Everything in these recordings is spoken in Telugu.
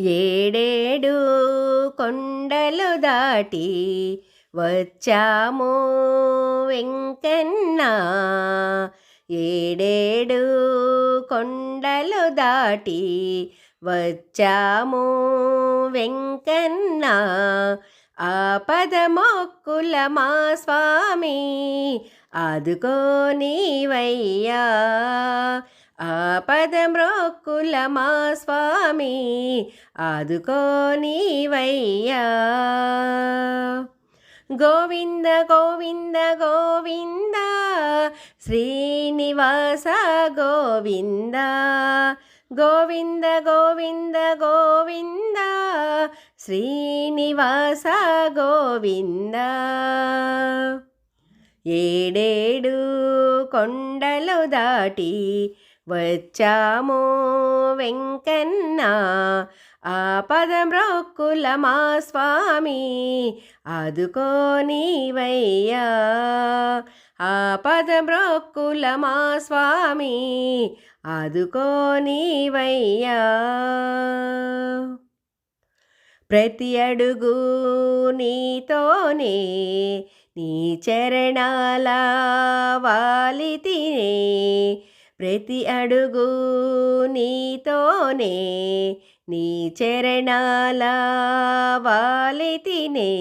ఏడేడు కొండలు దాటి వచ్చాము వెంకన్నా. ఏడేడు కొండలు దాటి వచ్చాము వెంకన్నా. ఆపద మొక్కుల మా స్వామి ఆదుకో నీవయ్యా. ఆపదమ్రోక్కుల మా స్వామి? ఆదుకో నీవయ్యా. గోవింద గోవింద గోవింద శ్రీనివాస గోవింద. గోవింద గోవింద గోవింద శ్రీనివాస గోవింద. ఏడేడు కొండలు దాటి వచ్చాము వెంకన్న. ఆపద మ్రొక్కుల మా స్వామి? ఆదుకో నీవయ్యా. ఆపద మ్రొక్కుల మా స్వామి? ఆదుకోనివయ్యా ప్రతి అడుగు నీతోనే నీ చరణాల వాలితినే. ప్రతి అడుగు నీతోనే నీ చరణాల వాలితినే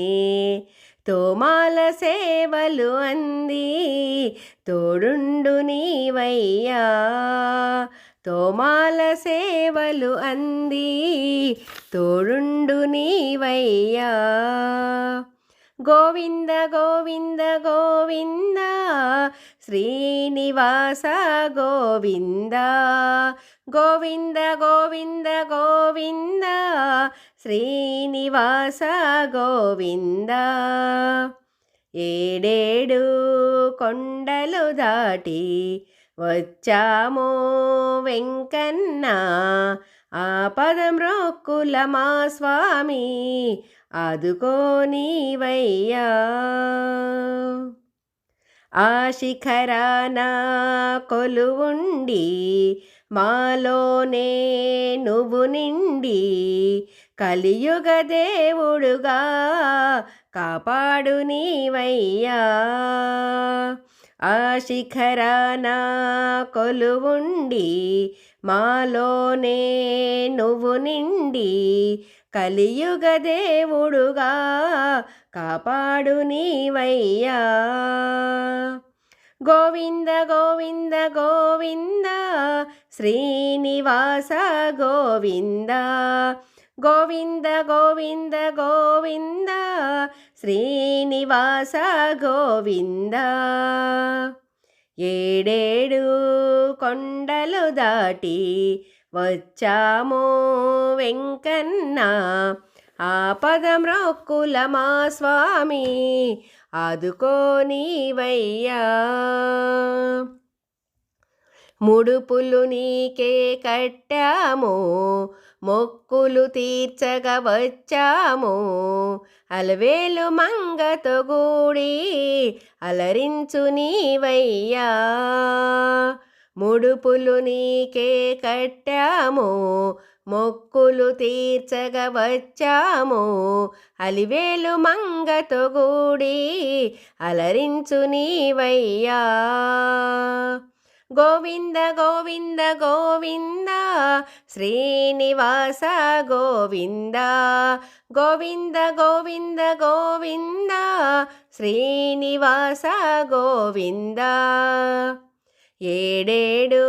తోమాల సేవలు అంది తోడుండు నీవయ్యా. తోమాల సేవలు అంది తోడుండు నీవయ్యా. గోవింద గోవింద గోవిందా శ్రీనివాస గోవింద గోవింద గోవింద గోవింద శ్రీనివాస గోవింద. ఏడేడు కొండలు దాటి వచ్చాము వెంకన్న ఆ రొక్కుల మా స్వామి ఆదుకో నీవయ్యా. ఆ శిఖరాన కొలువుండి మాలోనే నువ్వు నిండి కలియుగ దేవుడుగా కాపాడు నీవయ్యా. ఆ శిఖరాన కొలువుండి మాలోనే నువ్వు నిండి కలియుగ దేవుడుగా కాపాడు నీవయ్యా. గోవింద గోవింద గోవింద శ్రీనివాస గోవింద. గోవింద గోవింద గోవింద శ్రీనివాస గోవింద. ఏడేడు కొండలు దాటి వచ్చాము వెంకన్నా. ఆపదం రొక్కుల మా స్వామి? ఆదుకో నీవయ్యా. ముడుపులు నీకే కట్టాము మొక్కులు తీర్చగా వచ్చాము. అలవేలు మంగతో గూడి అలరించు నీవయ్యా. ముడుపులు నీకే కట్టాము మొక్కులు తీర్చగ వచ్చాము. అలివేలు మంగతో గూడి అలరించు నీవయ్యా. గోవింద గోవింద గోవింద శ్రీనివాస గోవింద. గోవింద గోవింద గోవింద శ్రీనివాస గోవింద. ఏడేడు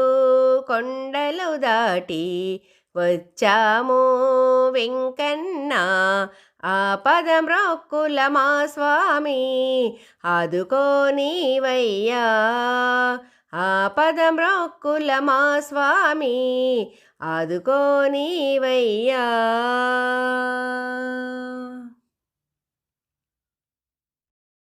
కొండలు దాటి వచ్చాము వెంకన్న. ఆపదం రొక్కుల మా స్వామి? ఆదుకో నీవయ్యా. ఆపదం రొక్కుల మా స్వామి? ఆదుకో నీవయ్యా.